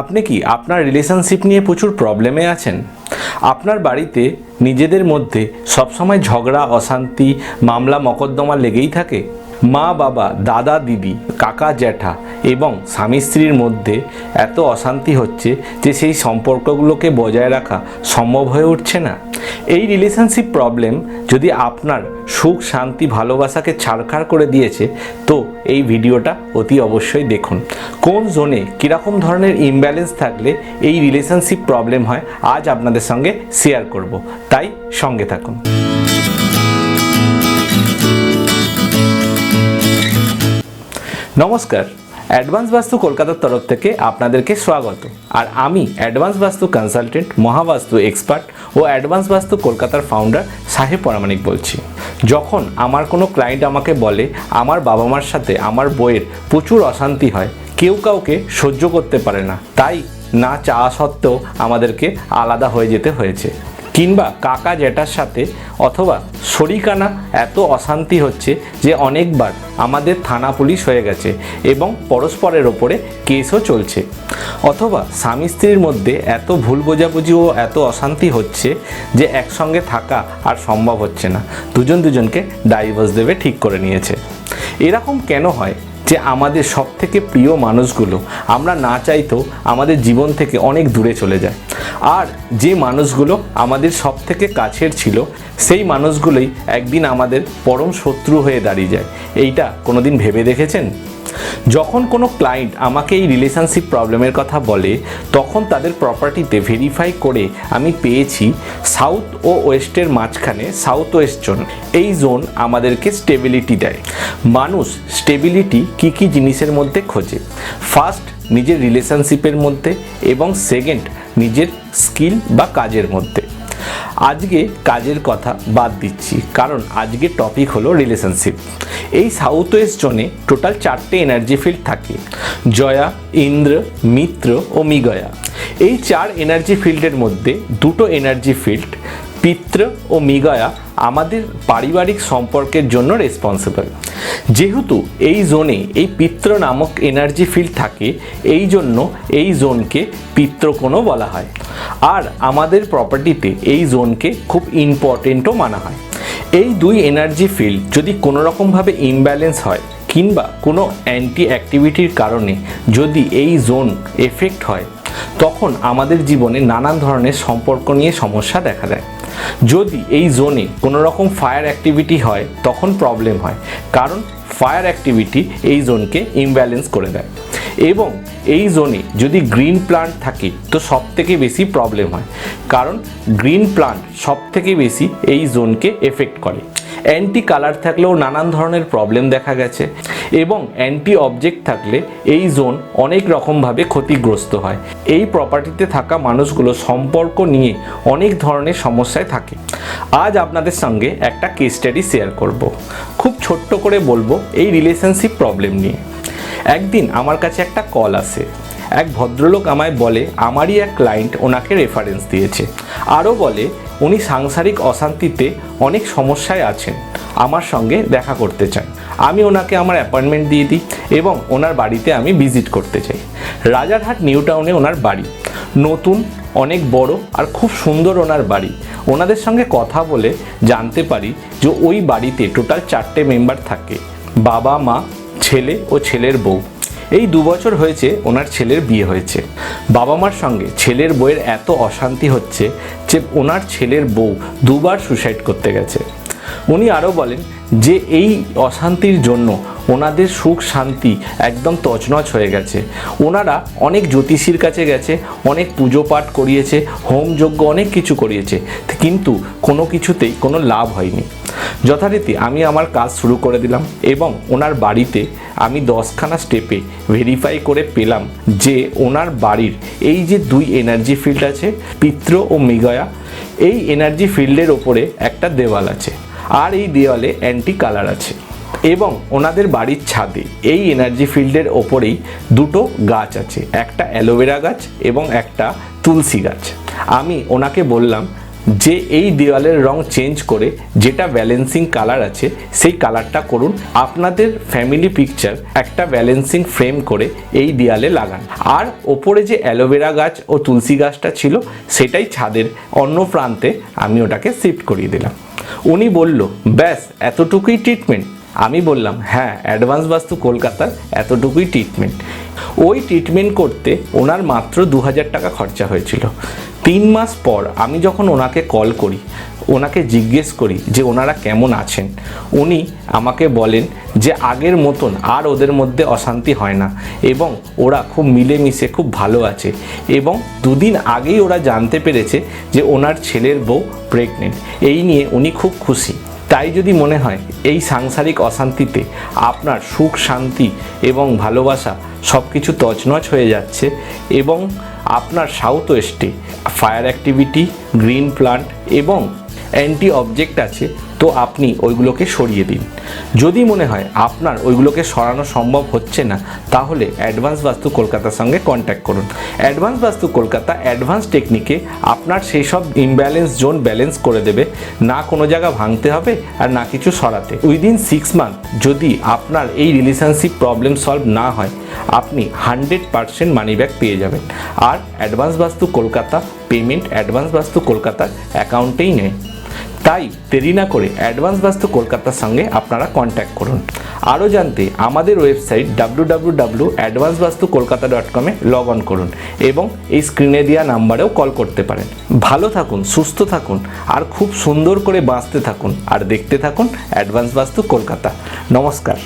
আপনি কি আপনার রিলেশনশিপ নিয়ে প্রচুর প্রবলেমে আছেন? আপনার বাড়িতে নিজেদের মধ্যে সবসময় ঝগড়া, অশান্তি, মামলা, মকদ্দমা লেগেই থাকে। মা, বাবা, দাদা, দিদি, কাকা, জ্যাঠা এবং স্বামী স্ত্রীর মধ্যে এত অশান্তি হচ্ছে যে সেই সম্পর্কগুলোকে বজায় রাখা সম্ভব হয়ে উঠছে না। এই রিলেশনশিপ প্রবলেম যদি আপনার সুখ, শান্তি, ভালোবাসাকে ছাড়খাড় করে দিয়েছে, তো এই ভিডিওটা অতি অবশ্যই দেখুন। কোন জোনে কীরকম ধরনের ইমব্যালেন্স থাকলে এই রিলেশনশিপ প্রবলেম হয়, আজ আপনাদের সঙ্গে শেয়ার করব। তাই সঙ্গে থাকুন। নমস্কার। অ্যাডভান্স বাস্তু কলকাতার তরফ থেকে আপনাদেরকে স্বাগত। আর আমি advance Vastu consultant, Mahavastu expert ও অ্যাডভান্স বাস্তু কলকাতার ফাউন্ডার সাহেব পরামানিক বলছি। যখন আমার কোনো ক্লায়েন্ট আমাকে বলে, আমার বাবা মার সাথে আমার বইয়ের প্রচুর অশান্তি হয়, কেউ কাউকে সহ্য করতে পারে না, তাই না চাওয়া সত্ত্বেও আমাদেরকে আলাদা হয়ে যেতে হয়েছে। কিংবা কাকা জ্যাঠার সাথে অথবা শরিকানা এত অশান্তি হচ্ছে যে অনেকবার আমাদের থানা পুলিশ হয়ে গেছে এবং পরস্পরের ওপরে কেসও চলছে। অথবা স্বামী স্ত্রীর মধ্যে এত ভুল বোঝাবুঝি ও এত অশান্তি হচ্ছে যে একসঙ্গে থাকা আর সম্ভব হচ্ছে না। দুজন দুজনকে ডাইভোর্স দেবে ঠিক করে নিয়েছে। এরকম কেন হয়? যে আমাদের সব থেকে প্রিয় মানুষগুলো, আমরা না চাইতেও আমাদের জীবন থেকে অনেক দূরে চলে যায়। আর যে মানুষগুলো আমাদের সব থেকে কাছের ছিল, সেই মানুষগুলোই একদিন আমাদের পরম শত্রু হয়ে দাঁড়িয়ে যায়। এইটা কোনোদিন ভেবে দেখেছেন? যখন কোনো ক্লায়েন্ট আমাকে এই রিলেশনশিপ প্রবলেমের কথা বলে, তখন তাদের প্রপার্টিতে ভেরিফাই করে আমি পেয়েছি সাউথ ও ওয়েস্টের মাঝখানে সাউথ ওয়েস্ট জোন এই জোন আমাদেরকে স্টেবিলিটি দেয়। মানুষ স্টেবিলিটি কী কী জিনিসের মধ্যে খোঁজে? ফার্স্ট নিজের রিলেশনশিপের মধ্যে এবং সেকেন্ড নিজের স্কিল বা কাজের মধ্যে। আজকে কাজের কথা বাদ দিচ্ছি, কারণ আজকে টপিক হলো রিলেশনশিপ এই সাউথ ওয়েস্ট জোনে টোটাল চারটে এনার্জি ফিল্ড থাকে, জয়া, ইন্দ্র, মিত্র ও মিগয়া। এই চার এনার্জি ফিল্ডের মধ্যে দুটো এনার্জি ফিল্ড পিত্র ও মিগয়া, আমাদের পারিবারিক সম্পর্কের জন্য রেসপন্সিবল যেহেতু এই জোনে এই পিত্র নামক এনার্জি ফিল্ড থাকে, এই জন্য এই জোনকে পিত্রকোণও বলা হয়। আর আমাদের প্রপার্টিতে এই জোনকে খুব ইম্পর্টেন্টও মানা হয়। এই দুই এনার্জি ফিল্ড যদি কোনো রকমভাবে ইমব্যালেন্স হয় কিংবা কোনো অ্যান্টি অ্যাক্টিভিটির কারণে যদি এই জোন এফেক্ট হয়, তখন আমাদের জীবনে নানান ধরনের সম্পর্ক নিয়ে সমস্যা দেখা দেয়। যদি এই জোনে কোনো রকম ফায়ার অ্যাক্টিভিটি হয়, তখন প্রবলেম হয়। কারণ ফায়ার অ্যাক্টিভিটি এই জোনকে ইমব্যালেন্স করে দেয়। এবং এই জোনে যদি গ্রিন প্লান্ট থাকে, তো সব থেকে বেশি প্রবলেম হয়। কারণ গ্রিন প্লান্ট সব থেকে বেশি এই জোনকে এফেক্ট করে। অ্যান্টি কালার থাকলেও নানান ধরনের প্রবলেম দেখা গেছে এবং অ্যান্টি অবজেক্ট থাকলে এই জোন অনেক রকমভাবে ক্ষতিগ্রস্ত হয়। এই প্রপার্টিতে থাকা মানুষগুলো সম্পর্ক নিয়ে অনেক ধরনের সমস্যায় থাকে। আজ আপনাদের সঙ্গে একটা কেস স্টাডি শেয়ার করব। খুব ছোট্ট করে বলব এই রিলেশনশিপ প্রবলেম নিয়ে। একদিন আমার কাছে একটা কল আসে। এক ভদ্রলোক আমায় বলে, আমারই এক ক্লায়েন্ট ওনাকে রেফারেন্স দিয়েছে। আরও বলে উনি সাংসারিক অশান্তিতে অনেক সমস্যায় আছেন, আমার সঙ্গে দেখা করতে চান আমি ওনাকে আমার অ্যাপয়েন্টমেন্ট দিয়ে দিই এবং ওনার বাড়িতে আমি ভিজিট করতে চাই। রাজারহাট, নিউ টাউনে ওনার বাড়ি। নতুন, অনেক বড় আর খুব সুন্দর ওনার বাড়ি। ওনাদের সঙ্গে কথা বলে জানতে পারি যে ওই বাড়িতে টোটাল চারটে মেম্বার থাকে। বাবা, মা, ছেলে ও ছেলের বউ। এই দু বছর হয়েছে ওনার ছেলের বিয়ে হয়েছে। বাবা মার সঙ্গে ছেলের বউয়ের এত অশান্তি হচ্ছে যে ওনার ছেলের বউ দুবার সুসাইড করতে গেছে। উনি আরও বলেন যে এই অশান্তির জন্য ওনাদের সুখ শান্তি একদম তছনছ হয়ে গেছে। ওনারা অনেক জ্যোতিষীর কাছে গেছে, অনেক পুজো পাঠ করিয়েছে, হোম যজ্ঞ অনেক কিছু করিয়েছে, কিন্তু কোনো কিছুতেই কোনো লাভ হয়নি। যথারীতি আমি আমার কাজ শুরু করে দিলাম এবং ওনার বাড়িতে আমি দশখানা স্টেপে ভেরিফাই করে পেলাম যে ওনার বাড়ির এই যে দুই এনার্জি ফিল্ড আছে, পিত্র ও মৃগয়া, এই এনার্জি ফিল্ডের ওপরে একটা দেওয়াল আছে। আর এই দেওয়ালে অ্যান্টি কালার আছে। এবং ওনাদের বাড়ির ছাদে এই এনার্জি ফিল্ডের ওপরেই দুটো গাছ আছে, একটা অ্যালোভেরা গাছ এবং একটা তুলসী গাছ। আমি ওনাকে বললাম যে এই দেওয়ালের রং চেঞ্জ করে যেটা ব্যালেন্সিং কালার আছে, সেই কালারটা করুন। আপনাদের ফ্যামিলি পিকচার একটা ব্যালেন্সিং ফ্রেম করে এই দেয়ালে লাগান। আর ওপরে যে অ্যালোভেরা গাছ ও তুলসী গাছটা ছিল, সেটাই ছাদের অন্য প্রান্তে আমি ওটাকে শিফট করিয়ে দিলাম। উনি বলল ব্যাস এতটুকুই ট্রিটমেন্ট আমি বললাম হ্যাঁ অ্যাডভান্স বাস্তু কলকাতার এতটুকুই ট্রিটমেন্ট ওই ট্রিটমেন্ট করতে ওনার মাত্র দু হাজার টাকা খরচা হয়েছিল। তিন মাস পর আমি যখন ওনাকে কল করি, ওনাকে জিজ্ঞেস করি যে ওনারা কেমন আছেন, উনি আমাকে বলেন যে আগের মতন আর ওদের মধ্যে অশান্তি হয় না এবং ওরা খুব মিলেমিশে খুব ভালো আছে এবং দুদিন আগেই ওরা জানতে পেরেছে যে ওনার ছেলের বউ প্রেগনেন্ট এই নিয়ে উনি খুব খুশি। তাই যদি মনে হয় এই সাংসারিক অশান্তিতে আপনার সুখ, শান্তি এবং ভালোবাসা সব কিছু তছনছ হয়ে যাচ্ছে এবং আপনার সাউথ ওয়েস্টে ফায়ার অ্যাক্টিভিটি গ্রিন প্লান্ট এবং অ্যান্টি অবজেক্ট আছে, তো আপনি ওইগুলোকে সরিয়ে দিন। যদি মনে হয় আপনার ওইগুলোকে সরানো সম্ভব হচ্ছে না, তাহলে অ্যাডভান্স বাস্তু কলকাতার সঙ্গে কন্ট্যাক্ট করুন। অ্যাডভান্স বাস্তু কলকাতা অ্যাডভান্স টেকনিকে আপনার সেই সব ইমব্যালেন্স জোন ব্যালেন্স করে দেবে। না কোনো জায়গা ভাঙতে হবে আর না কিছু সরাতে। উইদিন সিক্স মান্থ যদি আপনার এই রিলেশনশিপ প্রবলেম সলভ না হয়, আপনি হান্ড্রেড পারসেন্ট মানি ব্যাক পেয়ে যাবেন। আর অ্যাডভান্স বাস্তু কলকাতা পেমেন্ট অ্যাডভান্স বাস্তু কলকাতার অ্যাকাউন্টেই নেয় তাই দেরি না করে অ্যাডভান্স ব্যস্ত কলকাতার সঙ্গে আপনারা কন্ট্যাক্ট করুন। আরও জানতে আমাদের website W W W advance Vastu Kolkata dot কমে লগ অন করুন এবং এই স্ক্রিনে দেওয়া নাম্বারেও কল করতে পারেন। ভালো থাকুন, সুস্থ থাকুন, আর খুব সুন্দর করে বাঁচতে থাকুন, আর দেখতে থাকুন অ্যাডভান্স বাস্তু কলকাতা। নমস্কার।